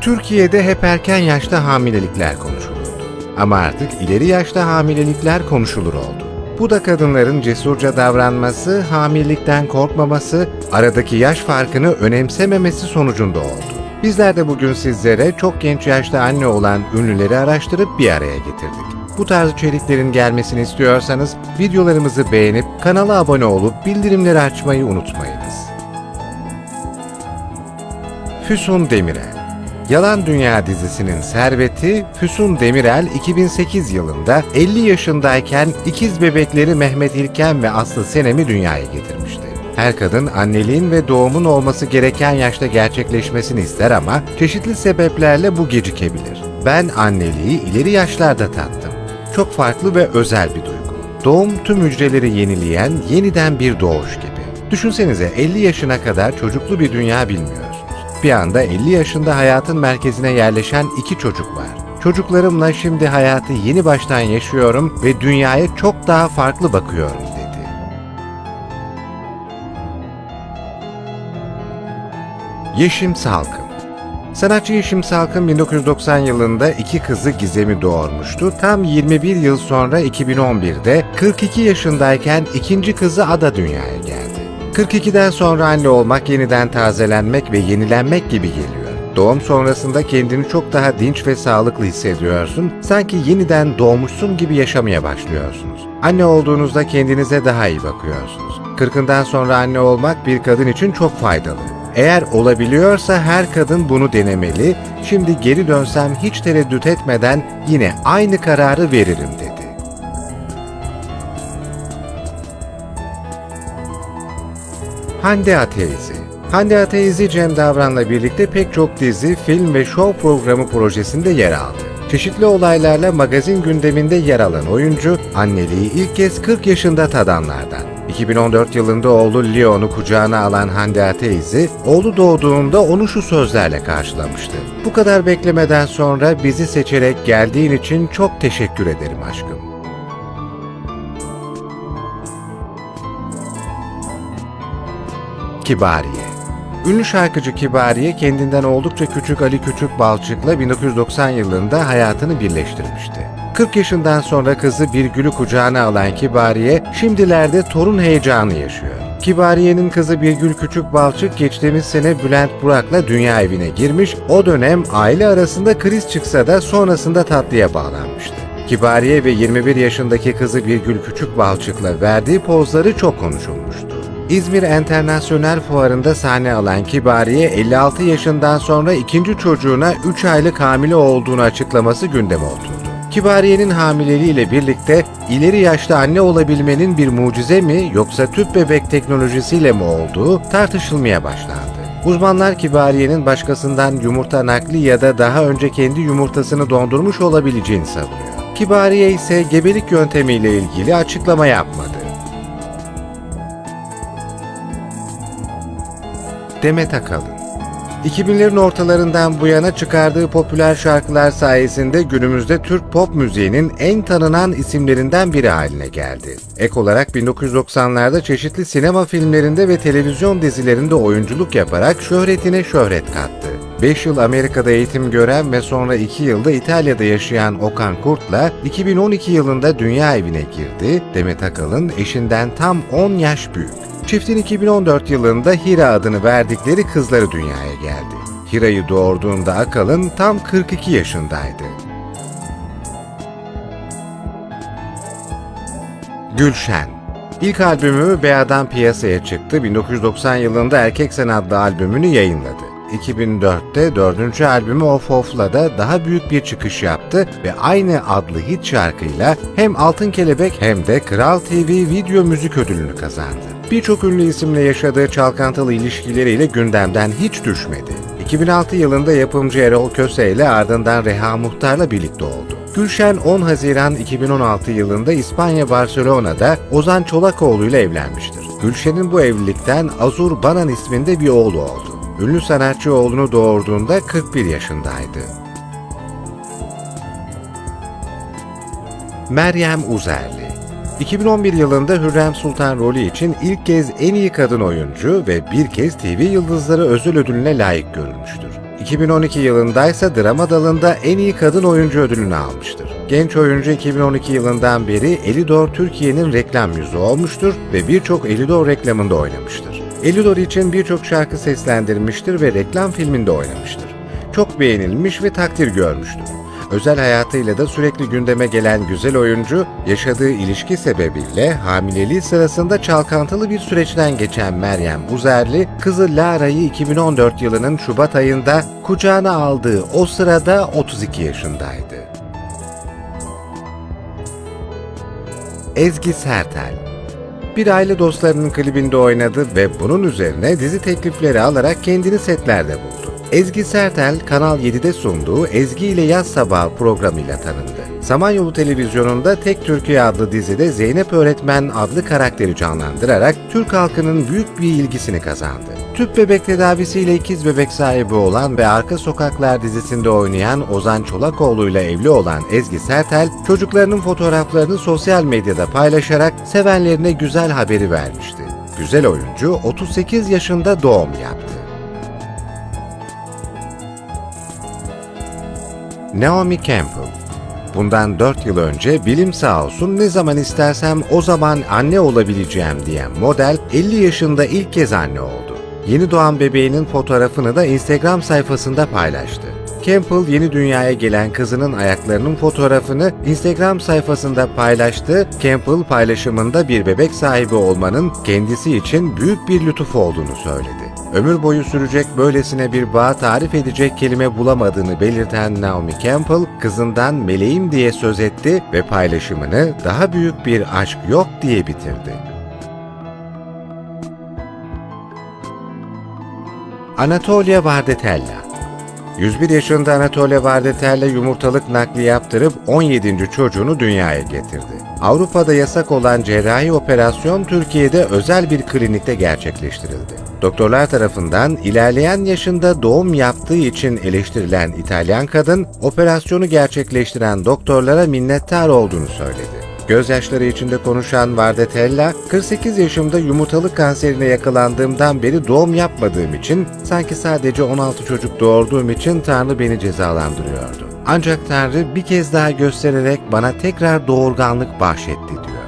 Türkiye'de hep erken yaşta hamilelikler konuşulurdu. Ama artık ileri yaşta hamilelikler konuşulur oldu. Bu da kadınların cesurca davranması, hamilelikten korkmaması, aradaki yaş farkını önemsememesi sonucunda oldu. Bizler de bugün sizlere çok genç yaşta anne olan ünlüleri araştırıp bir araya getirdik. Bu tarz içeriklerin gelmesini istiyorsanız videolarımızı beğenip kanala abone olup bildirimleri açmayı unutmayınız. Füsun Demirel Yalan Dünya dizisinin serveti Füsun Demirel 2008 yılında 50 yaşındayken ikiz bebekleri Mehmet İlken ve Aslı Senem'i dünyaya getirmişti. Her kadın anneliğin ve doğumun olması gereken yaşta gerçekleşmesini ister ama çeşitli sebeplerle bu gecikebilir. Ben anneliği ileri yaşlarda tattım. Çok farklı ve özel bir duygu. Doğum tüm hücreleri yenileyen yeniden bir doğuş gibi. Düşünsenize 50 yaşına kadar çocuklu bir dünya bilmiyorsunuz. Bir anda 50 yaşında hayatın merkezine yerleşen iki çocuk var. Çocuklarımla şimdi hayatı yeni baştan yaşıyorum ve dünyaya çok daha farklı bakıyorum dedi. Yeşim Salkım Sanatçı Yeşim Salkım 1990 yılında iki kızı Gizem'i doğurmuştu. Tam 21 yıl sonra 2011'de 42 yaşındayken ikinci kızı Ada dünyaya geldi. 42'den sonra anne olmak yeniden tazelenmek ve yenilenmek gibi geliyor. Doğum sonrasında kendini çok daha dinç ve sağlıklı hissediyorsun. Sanki yeniden doğmuşsun gibi yaşamaya başlıyorsunuz. Anne olduğunuzda kendinize daha iyi bakıyorsunuz. 40'ından sonra anne olmak bir kadın için çok faydalı. Eğer olabiliyorsa her kadın bunu denemeli. Şimdi geri dönsem hiç tereddüt etmeden yine aynı kararı veririm Hande Ateizi Hande Ateizi Cem Davran'la birlikte pek çok dizi, film ve şov programı projesinde yer aldı. Çeşitli olaylarla magazin gündeminde yer alan oyuncu, anneliği ilk kez 40 yaşında tadanlardan. 2014 yılında oğlu Leon'u kucağına alan Hande Ateizi, oğlu doğduğunda onu şu sözlerle karşılamıştı. Bu kadar beklemeden sonra bizi seçerek geldiğin için çok teşekkür ederim aşkım. Kibariye Ünlü şarkıcı Kibariye kendinden oldukça küçük Ali Küçük Balçık'la 1990 yılında hayatını birleştirmişti. 40 yaşından sonra kızı Birgül'ü kucağına alan Kibariye, şimdilerde torun heyecanı yaşıyor. Kibariye'nin kızı Birgül Küçük Balçık geçtiğimiz sene Bülent Burak'la dünya evine girmiş, o dönem aile arasında kriz çıksa da sonrasında tatlıya bağlanmıştı. Kibariye ve 21 yaşındaki kızı Birgül Küçük Balçık'la verdiği pozları çok konuşulmuştu. İzmir Enternasyonel Fuarı'nda sahne alan Kibariye 56 yaşından sonra ikinci çocuğuna 3 aylık hamile olduğunu açıklaması gündeme oturdu. Kibariye'nin hamileliğiyle birlikte ileri yaşta anne olabilmenin bir mucize mi yoksa tüp bebek teknolojisiyle mi olduğu tartışılmaya başlandı. Uzmanlar Kibariye'nin başkasından yumurta nakli ya da daha önce kendi yumurtasını dondurmuş olabileceğini savunuyor. Kibariye ise gebelik yöntemiyle ilgili açıklama yapmadı. Demet Akalın 2000'lerin ortalarından bu yana çıkardığı popüler şarkılar sayesinde günümüzde Türk pop müziğinin en tanınan isimlerinden biri haline geldi. Ek olarak 1990'larda çeşitli sinema filmlerinde ve televizyon dizilerinde oyunculuk yaparak şöhretine şöhret kattı. 5 yıl Amerika'da eğitim gören ve sonra 2 yılda İtalya'da yaşayan Okan Kurt'la 2012 yılında dünya evine girdi. Demet Akalın eşinden tam 10 yaş büyük. Çiftin 2014 yılında Hira adını verdikleri kızları dünyaya geldi. Hira'yı doğurduğunda Akalın tam 42 yaşındaydı. Gülşen İlk albümü Bea'dan piyasaya çıktı. 1990 yılında Erkek Sen adlı albümünü yayınladı. 2004'te dördüncü albümü Of Of'la da daha büyük bir çıkış yaptı ve aynı adlı hit şarkıyla hem Altın Kelebek hem de Kral TV video müzik ödülünü kazandı. Birçok ünlü isimle yaşadığı çalkantılı ilişkileriyle gündemden hiç düşmedi. 2006 yılında yapımcı Erol Köse ile ardından Reha Muhtar'la birlikte oldu. Gülşen 10 Haziran 2016 yılında İspanya Barcelona'da Ozan Çolakoğlu ile evlenmiştir. Gülşen'in bu evlilikten Azur Banan isminde bir oğlu oldu. Ünlü sanatçı oğlunu doğurduğunda 41 yaşındaydı. Meryem Uzerli 2011 yılında Hürrem Sultan rolü için ilk kez en iyi kadın oyuncu ve bir kez TV Yıldızları özel ödülüne layık görülmüştür. 2012 yılında ise drama dalında en iyi kadın oyuncu ödülünü almıştır. Genç oyuncu 2012 yılından beri Elidor Türkiye'nin reklam yüzü olmuştur ve birçok Elidor reklamında oynamıştır. Elidor için birçok şarkı seslendirmiştir ve reklam filminde oynamıştır. Çok beğenilmiş ve takdir görmüştür. Özel hayatıyla da sürekli gündeme gelen güzel oyuncu, yaşadığı ilişki sebebiyle hamileliği sırasında çalkantılı bir süreçten geçen Meryem Uzerli, kızı Lara'yı 2014 yılının Şubat ayında kucağına aldığı o sırada 32 yaşındaydı. Ezgi Sertel bir aile dostlarının klibinde oynadı ve bunun üzerine dizi teklifleri alarak kendini setlerde buldu. Ezgi Sertel, Kanal 7'de sunduğu Ezgi ile Yaz Sabahı programıyla tanındı. Samanyolu Televizyonu'nda Tek Türkiye adlı dizide Zeynep Öğretmen adlı karakteri canlandırarak Türk halkının büyük bir ilgisini kazandı. Tüp bebek tedavisiyle ikiz bebek sahibi olan ve Arka Sokaklar dizisinde oynayan Ozan Çolakoğlu ile evli olan Ezgi Sertel, çocuklarının fotoğraflarını sosyal medyada paylaşarak sevenlerine güzel haberi vermişti. Güzel oyuncu 38 yaşında doğum yaptı. Naomi Campbell Bundan 4 yıl önce bilim sağ olsun ne zaman istersem o zaman anne olabileceğim diyen model 50 yaşında ilk kez anne oldu. Yeni doğan bebeğinin fotoğrafını da Instagram sayfasında paylaştı. Campbell yeni dünyaya gelen kızının ayaklarının fotoğrafını Instagram sayfasında paylaştı. Campbell paylaşımında bir bebek sahibi olmanın kendisi için büyük bir lütuf olduğunu söyledi. Ömür boyu sürecek böylesine bir bağ tarif edecek kelime bulamadığını belirten Naomi Campbell, kızından meleğim diye söz etti ve paylaşımını daha büyük bir aşk yok diye bitirdi. Anatolia Vardetella 101 yaşında Anatolia Vardetella yumurtalık nakli yaptırıp 17. çocuğunu dünyaya getirdi. Avrupa'da yasak olan cerrahi operasyon Türkiye'de özel bir klinikte gerçekleştirildi. Doktorlar tarafından ilerleyen yaşında doğum yaptığı için eleştirilen İtalyan kadın, operasyonu gerçekleştiren doktorlara minnettar olduğunu söyledi. Gözyaşları içinde konuşan Vardetella, 48 yaşımda yumurtalık kanserine yakalandığımdan beri doğum yapmadığım için, sanki sadece 16 çocuk doğurduğum için Tanrı beni cezalandırıyordu. Ancak Tanrı bir kez daha göstererek bana tekrar doğurganlık bahşetti diyor.